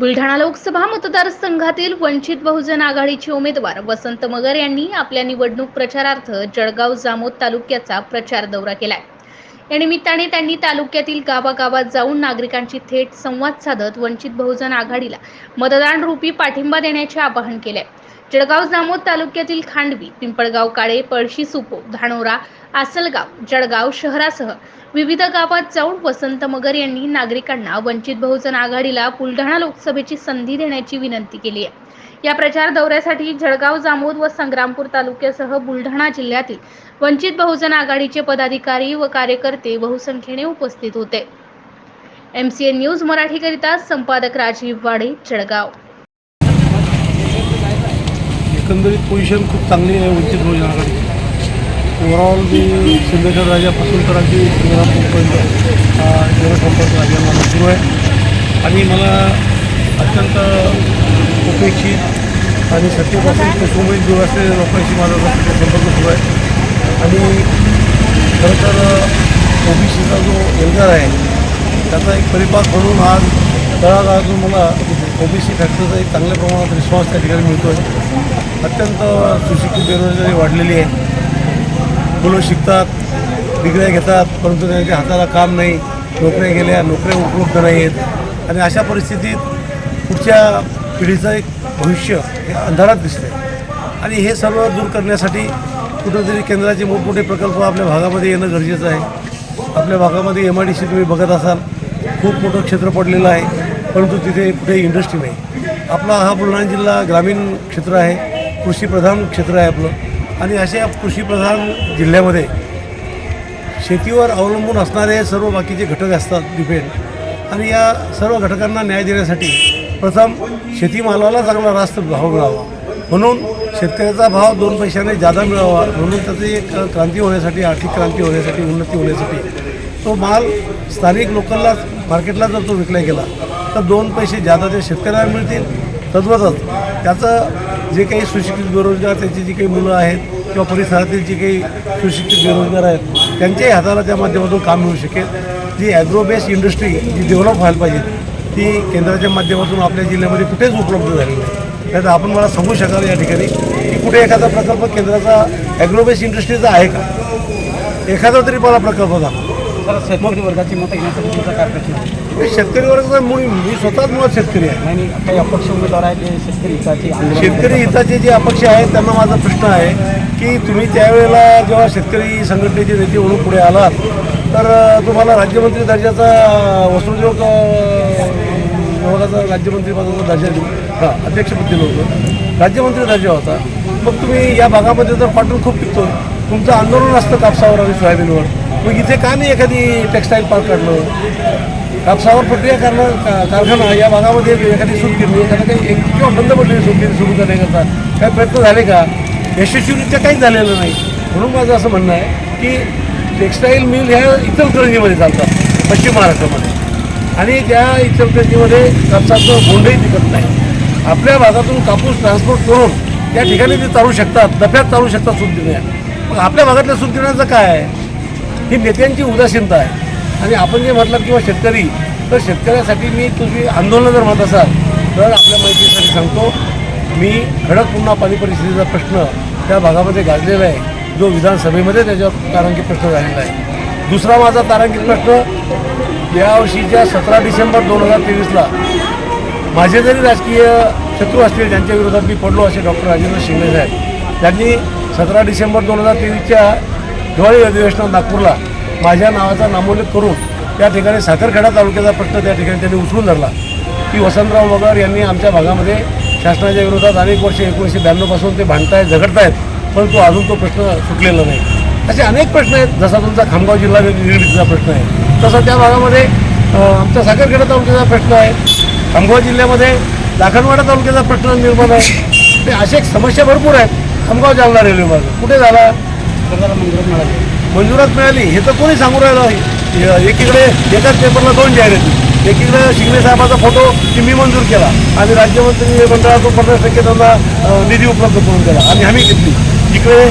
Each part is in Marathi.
बुलढाणा लोकसभा मतदारसंघातील वंचित बहुजन आघाडीचे उमेदवार वसंत मगर यांनी आपल्या निवडणूक प्रचारार्थ जळगाव जामोद तालुक्याचा प्रचार दौरा केलाय. या निमित्ताने त्यांनी तालुक्यातील गावागावात जाऊन नागरिकांची थेट संवाद साधत वंचित बहुजन आघाडीला मतदान रूपी पाठिंबा देण्याचे आवाहन केले जळगाव जामोद तालुक्यातील खांडवी पिंपळगाव काळे पळशी सुपो धानोरा आसलगाव जळगाव शहरासह विविध गावात जाऊन वसंत मगर यांनी नागरिकांना वंचित बहुजन आघाडीला बुलढाणा लोकसभेची संधी देण्याची विनंती केली आहे. या प्रचार दौऱ्यासाठी जळगाव जामोद व संग्रामपूर तालुक्यासह बुलढाणा जिल्ह्यातील वंचित बहुजन आघाडीचे पदाधिकारी व कार्यकर्ते बहुसंख्येने उपस्थित होते. एमसीएन न्यूज मराठीकरिता संपादक राजीव वाडे जळगाव. एकंदरीत पोझिशन खूप चांगली आहे वंचित बहुजन आघाडी. ओव्हरऑल मी सिद्धेश्वर राजापासून तर अगदी श्रीरामपूरपर्यंत हा जनसंपर्क अभियान माझा सुरू आहे. आणि मला अत्यंत उपेक्षित आणि सत्तेपासून ते सुमित दूर असलेल्या लोकांशी माझा संपर्क सुरू आहे. आणि खरं तर ओबीसीचा जो एल्गार आहे त्याचा एक परिपाक म्हणून आज तळागाळातून मला ओबीसी फॅक्टरचा एक चांगल्या प्रमाणात रिस्पॉन्स त्या ठिकाणी मिळतो आहे अत्यंत सुशिक्षित बेरोजगारी वाढलेली आहे. मुलं शिकतात डिग्र्या घेतात परंतु त्यांच्या हाताला काम नाही नोकऱ्या गेल्या नोकऱ्या उपलब्ध नाही आहेत आणि अशा परिस्थितीत पुढच्या पिढीचं एक भविष्य हे अंधारात दिसते आणि हे सर्व दूर करण्यासाठी कुठंतरी केंद्राचे मोठमोठे प्रकल्प आपल्या भागामध्ये येणं गरजेचं आहे. आपल्या भागामध्ये एम आय डी सी तुम्ही बघत असाल खूप मोठं क्षेत्र पडलेलं आहे परंतु तिथे कुठे इंडस्ट्री नाही. आपला हा बुलढाणा जिल्हा ग्रामीण क्षेत्र आहे. कृषीप्रधान क्षेत्र आहे आपलं. आणि अशा कृषीप्रधान जिल्ह्यामध्ये शेतीवर अवलंबून असणारे सर्व बाकीचे घटक असतात डिपेंड आणि या सर्व घटकांना न्याय देण्यासाठी प्रथम शेतीमालाला चांगला रास्त भाव मिळावा. म्हणून शेतकऱ्याचा भाव दोन पैशाने जादा मिळावा म्हणून त्याची एक क्रांती होण्यासाठी आर्थिक क्रांती होण्यासाठी उन्नती होण्यासाठी तो माल स्थानिक लोकांना मार्केटला जर तो विकला गेला तर दोन पैसे जादा ते शेतकऱ्याला मिळतील तद्वतच त्याचं जे काही सुशिक्षित बेरोजगार त्याची जी काही मुलं आहेत किंवा परिसरातील जी काही सुशिक्षित बेरोजगार आहेत त्यांच्याही हाताला त्या माध्यमातून काम मिळू शकेल. जी ॲग्रो बेस्ड इंडस्ट्री जी डेव्हलप व्हायला पाहिजे ती केंद्राच्या माध्यमातून आपल्या जिल्ह्यामध्ये कुठेच उपलब्ध झाली नाही. तर आपण मला सांगू शकाल या ठिकाणी की कुठे एखादा प्रकल्प केंद्राचा ॲग्रो बेस्ड इंडस्ट्रीचा आहे का? एखादा तरी मला प्रकल्प दाखवा. सर शेतकरी वर्गाची मतं घेण्यासाठी तुमचा काय प्रश्न आहे? शेतकरी वर्गाचा मुळी मी स्वतःच मुळात शेतकरी आहे. आणि काही अपक्ष उमेदवार आहेत ते शेतकरी हिताची आंदोलन शेतकरी हिताचे जे अपक्ष आहेत त्यांना माझा प्रश्न आहे की तुम्ही त्यावेळेला जेव्हा शेतकरी संघटनेचे नेते म्हणून पुढे आलात तर तुम्हाला राज्यमंत्री दर्जाचा वसुलयोग विभागाचा राज्यमंत्री पदाचा दर्जा दिला. हां अध्यक्षपद दिलं होतं राज्यमंत्री दर्जा होता. मग तुम्ही या भागामध्ये तर कॉटन खूप पिकतो तुमचं आंदोलन असतं कापसावर आणि सोयाबीनवर. मग इथे का नाही एखादी टेक्स्टाईल पार्क काढलं? कापसावर प्रक्रिया करणं का- कारखाना या भागामध्ये एखादी केली एखादं काही एक किंवा बंद पडलेली सूतगिरणी सुरू करण्याकरता काय प्रयत्न झाले का? यशस्वीरित्या काहीच झालेलं नाही. म्हणून माझं असं म्हणणं आहे की टेक्स्टाईल मिल ह्या इचलकरंजीमध्ये चालतात पश्चिम महाराष्ट्रामध्ये. आणि त्या इचलकरंजीमध्ये कापसाचं बोंडही टिकत नाही. आपल्या भागातून कापूस ट्रान्सपोर्ट करून त्या ठिकाणी ते चालू शकतात नफ्यात चालू शकतात सूतगिरण्या मग आपल्या भागातल्या सूतगिरण्याचं काय आहे? ही नेत्यांची उदासीनता आहे. आणि आपण जे म्हटलं किंवा शेतकरी तर शेतकऱ्यासाठी मी तुम्ही आंदोलन जर म्हणत असाल तर आपल्या माहितीसाठी सांगतो मी खडक पुन्हा पाणी परिस्थितीचा प्रश्न त्या भागामध्ये गाजलेला आहे जो विधानसभेमध्ये त्याच्यावर तारांकित प्रश्न झालेला आहे. दुसरा माझा तारांकित प्रश्न यावर्षीच्या सतरा डिसेंबर दोन हजार तेवीसला माझे जरी राजकीय शत्रू असतील ज्यांच्या विरोधात मी पडलो असे डॉक्टर राजेंद्र शिंगणे साहेब. त्यांनी सतरा डिसेंबर दोन हजार तेवीसच्या दिवाळी अधिवेशनात नागपूरला माझ्या नावाचा नामोल्लेख करून त्या ठिकाणी साखरखेडा तालुक्याचा प्रश्न त्या ठिकाणी त्यांनी उचलून धरला. की वसंतराव मगर यांनी आमच्या भागामध्ये शासनाच्या विरोधात अनेक वर्ष एकोणीसशे ब्याण्णवपासून ते भांडतायत झगडतायत परंतु अजून तो प्रश्न सुटलेला नाही. असे अनेक प्रश्न आहेत. जसा तुमचा खामगाव जिल्हा निर्मितीचा प्रश्न आहे तसा त्या भागामध्ये आमचा साखरखेडा तालुक्याचा प्रश्न आहे. खामगाव जिल्ह्यामध्ये लाखनवाडा तालुक्याचा प्रश्न निर्माण आहे. ते असे समस्या भरपूर आहेत. खामगाव जालना रेल्वे मार्ग कुठे झाला? सरकारला मंजुरात मिळाली हे तर कोणी सांगू राहिलं? एकीकडे एकाच पेपरला दोन जाहिराती. एकीकडे शिंगणे साहेबाचा फोटो की मी मंजूर केला आणि राज्यमंत्री मंडळातून पन्नास टक्के त्यांना निधी उपलब्ध करून दिला आणि आम्ही घेतली. इकडे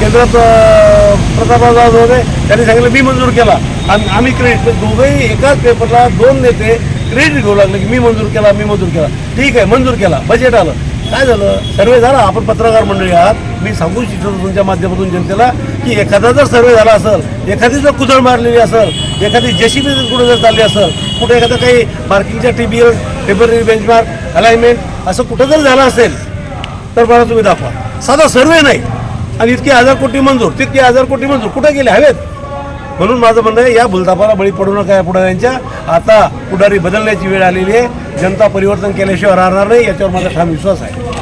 केंद्रात अ, प्रतापराव होते त्यांनी सांगितलं मी मंजूर केला. आणि आम्ही क्रेडिट दोघंही एकाच पेपरला दोन नेते क्रेडिट घेऊ लागले की मी मंजूर केला मी मंजूर केला. ठीक आहे मंजूर केला. बजेट आलं. काय झालं? सर्वे झाला? आपण पत्रकार मंडळी आहात. मी सांगू इच्छितो तुमच्या माध्यमातून जनतेला की एखादा जर सर्वे झाला असेल एखादी जर कुदळ मारलेली असेल एखादी जेसीबी जर कुठे जर चालली असेल कुठे एखादं काही मार्किंगच्या टीबीएल टेंपररी बेंचमार्क अलाइनमेंट असं कुठं जर झालं असेल तर मला तुम्ही दाखवा. साधा सर्वे नाही. आणि इतके हजार कोटी मंजूर तितके हजार कोटी मंजूर कुठे गेले? हवेत. म्हणून माझं म्हणणं आहे या भुलतापाला बळी पडू नका या पुढाऱ्यांच्या. आता पुढारी बदलण्याची वेळ आलेली आहे. जनता परिवर्तन केल्याशिवाय राहणार नाही याच्यावर माझा ठाम विश्वास आहे.